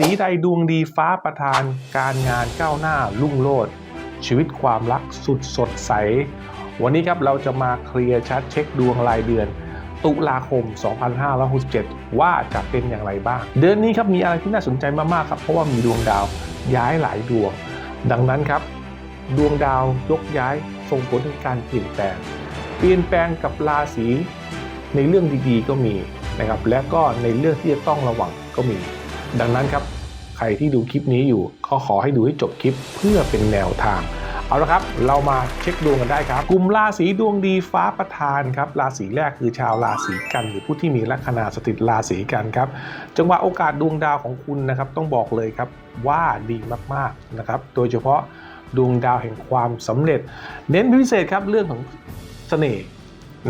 สีใดดวงดีฟ้าประทาน การงานก้าวหน้ารุ่งโรจน์ชีวิตความรักสุดสดใส วันนี้ครับเราจะมาเคลียร์ชัดเช็คดวงรายเดือน ตุลาคม 2567 ว่าจะเป็นอย่างไรบ้าง เดือนนี้ครับมีอะไรที่น่าสนใจมากๆครับเพราะว่ามีดวงดาวย้ายหลายดวง ดังนั้นครับ ดวงดาวยกย้ายส่งผลถึงการเปลี่ยนแปลง เปลี่ยนแปลงกับราศีในเรื่องดีๆก็มีนะครับและก็ในเรื่องที่จะต้องระวังก็มี ดังนั้นครับ ใครที่ดูคลิปนี้อยู่ก็ขอให้ดูให้จบคลิปเพื่อเป็นแนวทาง เอาละครับ เรามาเช็คดวงกันได้ครับ กลุ่มราศีดวงดีฟ้าประทานครับ ราศีแรกคือชาวราศีกัน หรือผู้ที่มีลัคนาสถิตราศีกันครับ จังหวะโอกาสดวงดาวของคุณนะครับต้องบอกเลยครับว่าดีมากๆนะครับ โดยเฉพาะดวงดาวแห่งความสำเร็จ เน้นพิเศษครับเรื่องของเสน่ห์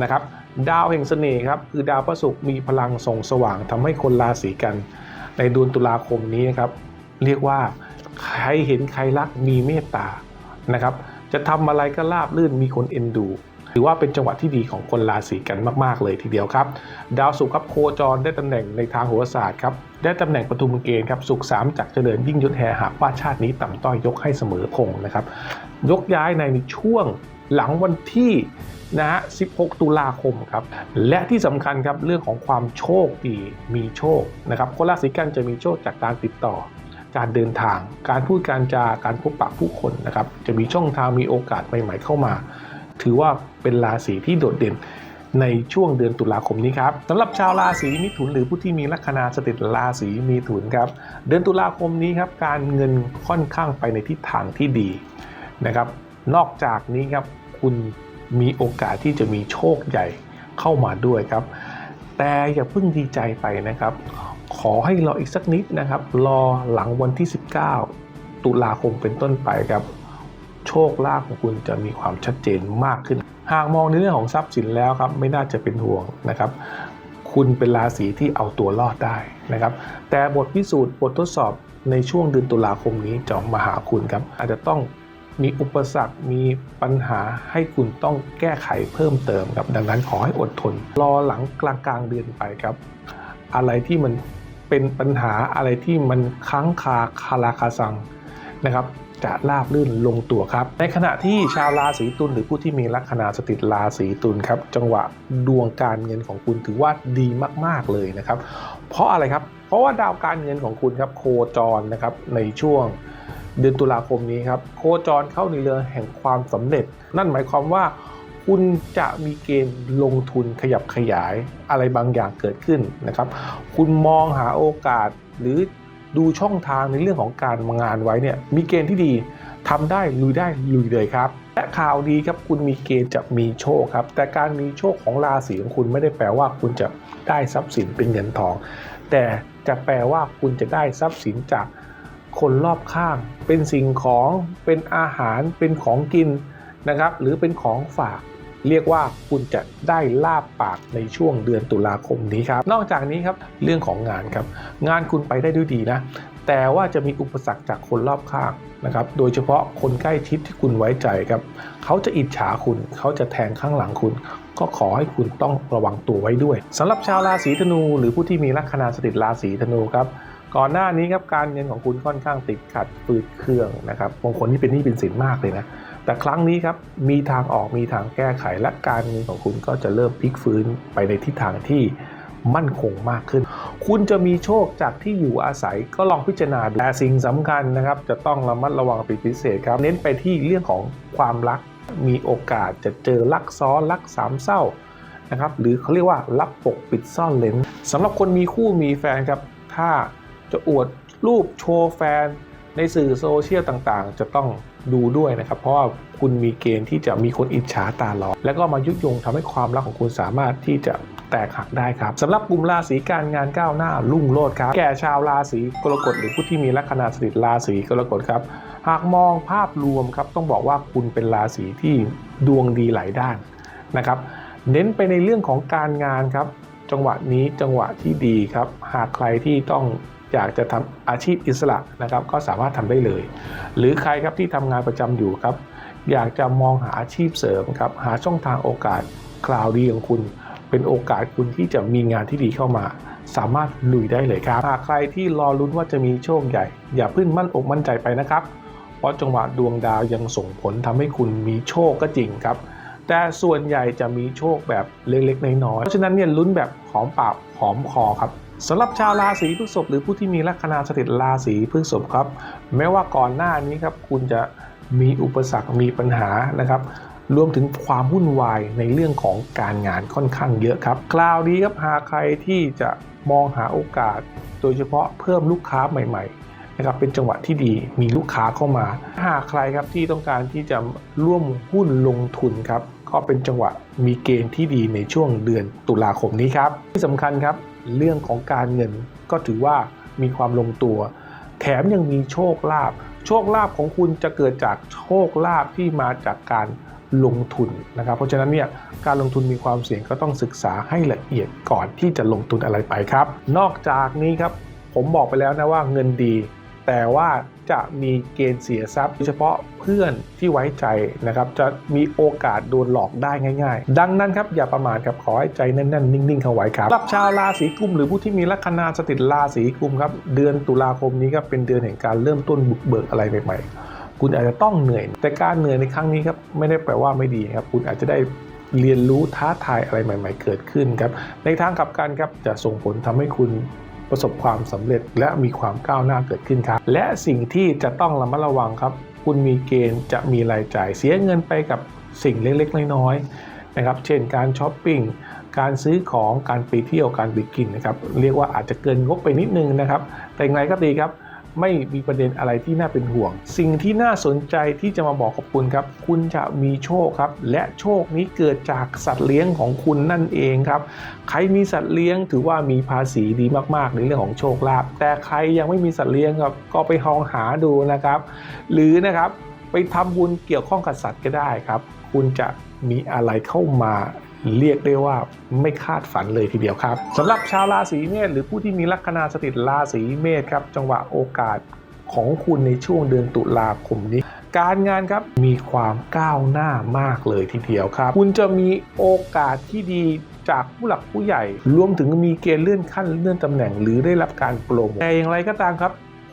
นะครับ ดาวแห่งเสน่ห์ครับคือดาวพระศุกร์มีพลังส่องสว่างทำให้คนราศีกัน ในเดือนตุลาคมนี้นะครับ เรียกว่าใครเห็นใครรักมีเมตตานะครับ จะทำอะไรก็ราบรื่นมีคนเอ็นดูถือว่าเป็นจังหวะที่ดีของคนราศีกันมาก ๆ เลยทีเดียวครับ ดาวศุกร์ครับโคจรได้ตำแหน่งในทางโหราศาสตร์ครับได้ตำแหน่งปฐุมเกณฑ์ครับศุกร์สามจากเจริญยิ่งยศแห่หากว่าชาตินี้ต่ำต้อยยกให้เสมอพงนะครับ ยกย้ายในช่วงหลังวันที่ นะฮะ 16 ตุลาคมครับ และที่สำคัญครับเรื่องของความโชคดีมีโชคนะครับคนราศีกันจะมีโชคจากการติดต่อ การเดินทาง การพูดการจาการพบปะผู้คนนะครับ จะมีช่องทางมีโอกาสใหม่ๆเข้ามา ถือว่าเป็นราศีที่โดดเด่นในช่วงเดือนตุลาคมนี้ครับสำหรับชาวราศีมิถุนหรือผู้ที่มีลัคนาสถิตราศีมีถุนครับ เดือนตุลาคมนี้ครับการเงินค่อนข้างไปในทิศทางที่ดีนะครับ นอกจากนี้ครับคุณ มีโอกาสที่จะมีโชคใหญ่เข้ามาด้วยครับ แต่อย่าเพิ่งดีใจไปนะครับ ขอให้รออีกสักนิดนะครับ รอหลังวันที่ 19 ตุลาคมเป็นต้นไปครับ โชคลาภของคุณจะมีความชัดเจนมากขึ้น หากมองในเรื่องของทรัพย์สินแล้วครับ ไม่น่าจะเป็นห่วงนะครับคุณเป็นราศีที่เอาตัวรอดได้นะครับ แต่บทพิสูจน์บททดสอบในช่วงเดือนตุลาคมนี้จะมาหาคุณครับ อาจจะต้อง มีอุปสรรคมีปัญหาให้คุณต้องแก้ไขเพิ่มเติมครับดังนั้นขอให้อดทน รอหลังกลางกลางเดือนไปครับ อะไรที่มันเป็นปัญหาอะไรที่มันค้างคาคาราคาซังนะครับจะราบลื่นลงตัวครับ ในขณะที่ชาวราศีตุลหรือผู้ที่มีลัคนาสถิตราศีตุลครับจังหวะดวงการเงินของคุณถือว่าดีมากๆเลยนะครับ เพราะอะไรครับ เพราะว่าดาวการเงินของคุณครับโคจรนะครับในช่วง เดือนตุลาคมนี้ครับโคจรเข้าในเรือแห่งความสำเร็จ นั่นหมายความว่า คุณจะมีเกณฑ์ลงทุนขยับขยายอะไรบางอย่างเกิดขึ้นนะครับ คุณมองหาโอกาสหรือดูช่องทางในเรื่องของการงานไว้เนี่ยมีเกณฑ์ที่ดีทำได้ลุยได้ลุยเลยครับ และข่าวดีครับคุณมีเกณฑ์จะมีโชคครับ แต่การมีโชคของราศีของคุณไม่ได้แปลว่าคุณจะได้ทรัพย์สินเป็นเงินทอง แต่จะแปลว่าคุณจะได้ทรัพย์สินจาก คนรอบข้าง เป็นสิ่งของเป็นอาหารเป็นของกินนะครับ หรือเป็นของฝาก เรียกว่าคุณจะได้ลาบปากในช่วงเดือนตุลาคมนี้ครับ นอกจากนี้ครับเรื่องของงานครับ งานคุณไปได้ด้วยดีนะ แต่ว่าจะมีอุปสรรคจากคนรอบข้างนะครับ โดยเฉพาะคนใกล้ชิดที่คุณไว้ใจครับ เขาจะอิจฉาคุณ เขาจะแทงข้างหลังคุณก็ขอให้คุณต้องระวังตัวไว้ด้วยสำหรับชาวราศีธนู หรือผู้ที่มีลัคนาสถิตราศีธนูครับ ก่อนหน้านี้ครับการเงินของคุณค่อนข้างติดขัดปืดเครื่องนะครับบางคนที่เป็นหนี้เป็นสินมากเลยนะแต่ครั้งนี้ครับมีทางออกมีทางแก้ไขและการเงินของคุณก็จะเริ่มพลิกฟื้นไปในทิศทางที่มั่นคงมากขึ้น คุณจะมีโชคจากที่อยู่อาศัยก็ลองพิจารณาดูแต่สิ่งสำคัญนะครับ จะต้องระมัดระวังเป็นพิเศษครับ เน้นไปที่เรื่องของความรัก มีโอกาสจะเจอรักซ้อนรักสามเศร้านะครับ หรือเขาเรียกว่ารับปกปิดซ่อนเลนสำหรับคนมีคู่มีแฟนครับ ถ้า จะอวดรูปโชว์แฟนในสื่อโซเชียลต่างๆ จะต้องดูด้วยนะครับ เพราะว่าคุณมีเกณฑ์ที่จะมีคนอิจฉาตาลอแล้วก็มายุยงทำให้ความรักของคุณสามารถที่จะแตกหักได้ครับสำหรับกลุ่มราศีการงานก้าวหน้ารุ่งโรจน์ครับ แก่ชาวราศีกรกฎหรือผู้ที่มีลัคนาสถิตราศีกรกฎครับ หากมองภาพรวมครับต้องบอกว่าคุณเป็นราศีที่ดวงดีหลายด้านนะครับ เน้นไปในเรื่องของการงานครับ จังหวะนี้จังหวะที่ดีครับ หากใครที่ต้อง อยากจะทำอาชีพอิสระนะครับ ก็สามารถทำได้เลย หรือใครครับที่ทำงานประจำอยู่ครับ อยากจะมองหาอาชีพเสริมครับ หาช่องทางโอกาสคราวดีของคุณ เป็นโอกาสคุณที่จะมีงานที่ดีเข้ามา สามารถลุยได้เลยครับหากใครที่รอลุ้นว่าจะมีโชคใหญ่ อย่าพิ่งมั่นอกมั่นใจไปนะครับ เพราะจังหวะดวงดาวยังส่งผลทำให้คุณมีโชคก็จริงครับแต่ส่วนใหญ่จะมีโชคแบบเล็กๆน้อยๆเพราะฉะนั้นเนี่ยลุ้นแบบหอมปากหอมคอครับ สำหรับชาวราศีพฤษภหรือผู้ที่มีลัคนาสถิตราศีพฤษภครับ แม้ว่าก่อนหน้านี้ครับคุณจะมีอุปสรรคมีปัญหานะครับ รวมถึงความวุ่นวายในเรื่องของการงานค่อนข้างเยอะครับ คราวนี้ครับหากใครที่จะมองหาโอกาส โดยเฉพาะเพิ่มลูกค้าใหม่ ๆ นะครับ เป็นจังหวะที่ดีมีลูกค้าเข้ามา หากใครครับที่ต้องการที่จะร่วมหุ้นลงทุนครับก็เป็นจังหวะมีเกณฑ์ที่ดีในช่วงเดือนตุลาคมนี้ครับที่สำคัญครับ เรื่องของการเงินก็ถือว่ามีความลงตัว แถมยังมีโชคลาภโชคลาภของคุณจะเกิดจากโชคลาภที่มาจากการลงทุนนะครับ เพราะฉะนั้นเนี่ยการลงทุนมีความเสี่ยงก็ต้องศึกษาให้ละเอียดก่อนที่จะลงทุนอะไรไปครับ นอกจากนี้ครับผมบอกไปแล้วนะว่าเงินดี แต่ว่า จะมีเกณฑ์เสียทรัพย์โดยเฉพาะเพื่อนที่ไว้ใจนะครับ จะมีโอกาสโดนหลอกได้ง่าย ๆ ดังนั้นครับอย่าประมาทครับขอให้ใจแน่นๆ นิ่งๆเข้าไว้ครับสำหรับชาวราศีกุมหรือผู้ที่มีลัคนาสถิตราศีกุมครับเดือนตุลาคมนี้ครับเป็นเดือนแห่งการเริ่มต้นบุกเบิกอะไรใหม่ๆ คุณอาจจะต้องเหนื่อย แต่การเหนื่อยในครั้งนี้ครับไม่ได้แปลว่าไม่ดีครับคุณอาจจะได้เรียนรู้ท้าทายอะไรใหม่ ๆ เกิดขึ้นครับในทางกลับกันครับจะส่งผลทำให้คุณ ประสบความสำเร็จและมีความก้าวหน้าเกิดขึ้นครับ และสิ่งที่จะต้องระมัดระวังครับ คุณมีเกณฑ์จะมีรายจ่ายเสียเงินไปกับสิ่งเล็กๆ น้อยๆนะครับ เช่นการช้อปปิ้งการซื้อของการไปเที่ยวการไปกินนะครับ เรียกว่าอาจจะเกินงบไปนิดนึงนะครับ แต่อย่างไรก็ดีครับ ไม่มีประเด็นอะไรที่น่าเป็นห่วง สิ่งที่น่าสนใจที่จะมาบอกกับคุณครับ คุณจะมีโชคครับ และโชคนี้เกิดจากสัตว์เลี้ยงของคุณนั่นเองครับ ใครมีสัตว์เลี้ยงถือว่ามีภาษีดีมากๆในเรื่องของโชคลาภแต่ใครยังไม่มีสัตว์เลี้ยงครับก็ไปลองหาดูนะครับ หรือนะครับไปทำบุญเกี่ยวข้องกับสัตว์ก็ได้ครับ คุณจะมีอะไรเข้ามา เรียกได้ว่าไม่คาดฝันเลยทีเดียวครับสำหรับชาวราศีเมษหรือผู้ที่มีลัคนาสถิตราศีเมษครับ จังหวะโอกาสของคุณในช่วงเดือนตุลาคมนี้ การงานครับมีความก้าวหน้ามากเลยทีเดียวครับ คุณจะมีโอกาสที่ดีจากผู้หลักผู้ใหญ่ รวมถึงมีเกณฑ์เลื่อนขั้นเลื่อนตำแหน่งหรือได้รับการโปรโมทแต่อย่างไรก็ตามครับ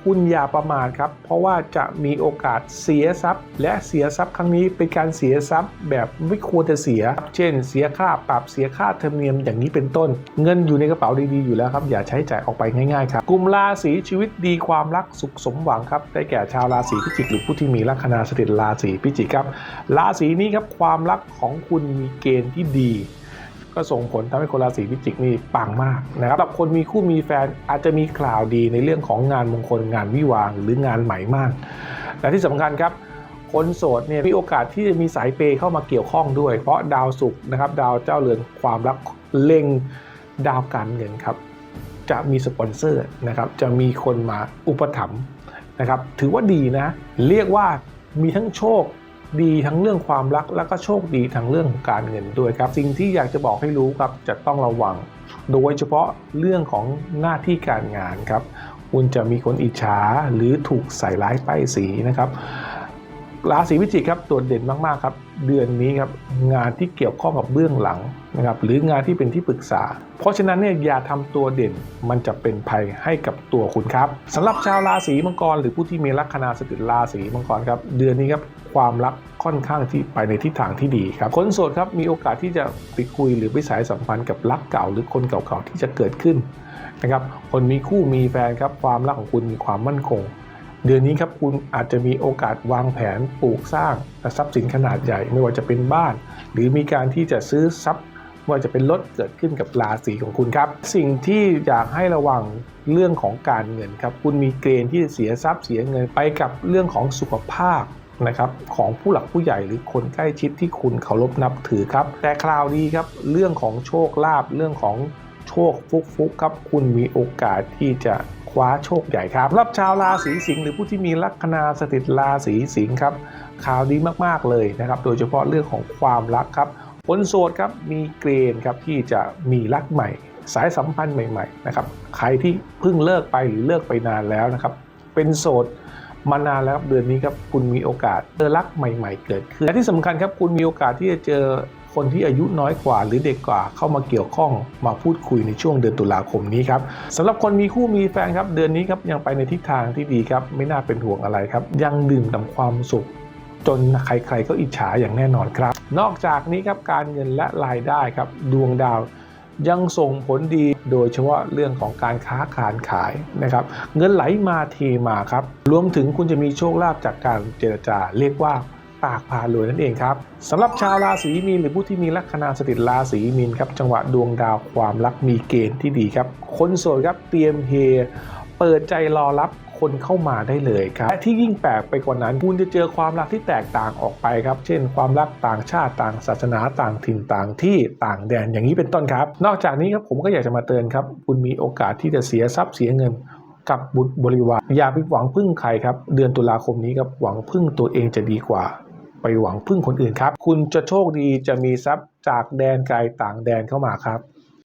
คุณอย่าประมาทครับ เพราะว่าจะมีโอกาสเสียทรัพย์ และเสียทรัพย์ครั้งนี้เป็นการเสียทรัพย์แบบไม่ควรจะเสีย เช่น เสียค่าปรับเสียค่าธรรมเนียมอย่างนี้เป็นต้น เงินอยู่ในกระเป๋าดีๆอยู่แล้วครับ อย่าใช้จ่ายออกไปง่ายๆครับกลุ่มราศีชีวิตดีความรักสุขสมหวังครับได้แก่ชาวราศีพิจิกหรือผู้ที่มีลัคนาสถิตราศีพิจิกครับราศีนี้ครับความรักของคุณมีเกณฑ์ที่ดี ก็ส่งผลทำให้คนราศีพิจิกนี่ปังมากนะครับสำหรับคนมีคู่มีแฟนอาจจะมีข่าวดีในเรื่องของงานมงคลงานวิวาห์หรืองานใหม่มาก และที่สำคัญครับคนโสดเนี่ยมีโอกาสที่จะมีสายเปย์เข้ามาเกี่ยวข้องด้วย เพราะดาวศุกร์นะครับดาวเจ้าเรือนความรักเล็งดาวการเงินครับจะมีสปอนเซอร์นะครับจะมีคนมาอุปถัมภ์นะครับถือว่าดีนะ เรียกว่ามีทั้งโชค ดีทั้งเรื่องความรักและก็โชคดีทั้งเรื่องของการเงินด้วยครับ สิ่งที่อยากจะบอกให้รู้ครับจะต้องระวัง โดยเฉพาะเรื่องของหน้าที่การงานครับ คุณจะมีคนอิจฉาหรือถูกใส่ร้ายป้ายสีนะครับ ราศีพิจิกครับโดดเด่นมากๆครับเดือนนี้ครับงานที่เกี่ยวข้องกับเบื้องหลังนะครับหรืองานที่เป็นที่ปรึกษา เพราะฉะนั้นเนี่ยอย่าทำตัวเด่นมันจะเป็นภัยให้กับตัวคุณครับสำหรับชาวราศีมังกร หรือผู้ที่มีลัคนาสถิตราศีมังกรครับเดือนนี้ครับความรักค่อนข้างที่ไปในทิศทางที่ดีครับคนโสดครับมีโอกาสที่จะไปคุยหรือไปสายสัมพันธ์กับรักเก่า หรือคนเก่าๆที่จะเกิดขึ้นนะครับคนมีคู่มีแฟนครับความรักของคุณมีความมั่นคง เดือนนี้ครับคุณอาจจะมีโอกาสวางแผนปลูกสร้างทรัพย์สินขนาดใหญ่ไม่ว่าจะเป็นบ้าน หรือมีการที่จะซื้อทรัพย์ไม่ว่าจะเป็นรถเกิดขึ้นกับราศีของคุณครับ สิ่งที่อยากให้ระวังเรื่องของการเงินครับ คุณมีเกณฑ์ที่จะเสียทรัพย์เสียเงินไปกับเรื่องของสุขภาพนะครับของผู้หลักผู้ใหญ่หรือคนใกล้ชิดที่คุณเคารพนับถือครับ แต่คราวนี้ครับเรื่องของโชคลาภเรื่องของโชคฟุกฟุกๆครับ คุณมีโอกาสที่จะ คว้าโชคใหญ่ครับรับชาวราศีสิงห์หรือผู้ที่มีลัคนาสถิตราศีสิงห์ครับข่าวดีมากๆเลยนะครับ โดยเฉพาะเรื่องของความรักครับคนโสดครับมีเกณฑ์ครับที่จะมีรักใหม่ สายสัมพันธ์ใหม่ๆนะครับใครที่เพิ่งเลิกไปหรือเลิกไปนานแล้วนะครับ เป็นโสดมานานแล้วเดือนนี้ครับคุณมีโอกาสเจอรักใหม่ ๆ เกิดขึ้นและที่สำคัญครับคุณมีโอกาสที่จะเจอ คนที่อายุน้อยกว่าหรือเด็กกว่าเข้ามาเกี่ยวข้องมาพูดคุยในช่วงเดือนตุลาคมนี้ครับสำหรับคนมีคู่มีแฟนครับ เดือนนี้ครับยังไปในทิศทางที่ดีครับ ไม่น่าเป็นห่วงอะไรครับ ยังดื่มด่ำความสุข จนใครๆก็อิจฉาอย่างแน่นอนครับ นอกจากนี้ครับการเงินและรายได้ครับ ดวงดาวยังส่งผลดีโดยเฉพาะเรื่องของการค้าการขายนะครับ เงินไหลมาเทมาครับ รวมถึงคุณจะมีโชคลาภจากการเจรจา เรียกว่า ปากพารวยนั่นเองครับสำหรับชาวราศีมีนหรือผู้ที่มีลัคนาสถิตราศีมีนครับจังหวะดวงดาวความรักมีเกณฑ์ที่ดีครับคนโสดครับเตรียมเฮเปิดใจรอรับคนเข้ามาได้เลยครับและที่ยิ่งแปลกไปกว่านั้น คุณจะเจอความรักที่แตกต่างออกไปครับ เช่น ความรักต่างชาติต่างศาสนาต่างถิ่นต่างที่ต่างแดนอย่างนี้เป็นต้นครับ นอกจากนี้ครับผมก็อยากจะมาเตือนครับ คุณมีโอกาสที่จะเสียทรัพย์เสียเงินกับบุตรบริวารอย่าไปหวังพึ่งใครครับ เดือนตุลาคมนี้ครับหวังพึ่งตัวเองจะดีกว่า ไปหวังพึ่งคนอื่นครับ คุณจะโชคดีจะมีทรัพย์จากแดนไกลต่างแดนเข้ามาครับ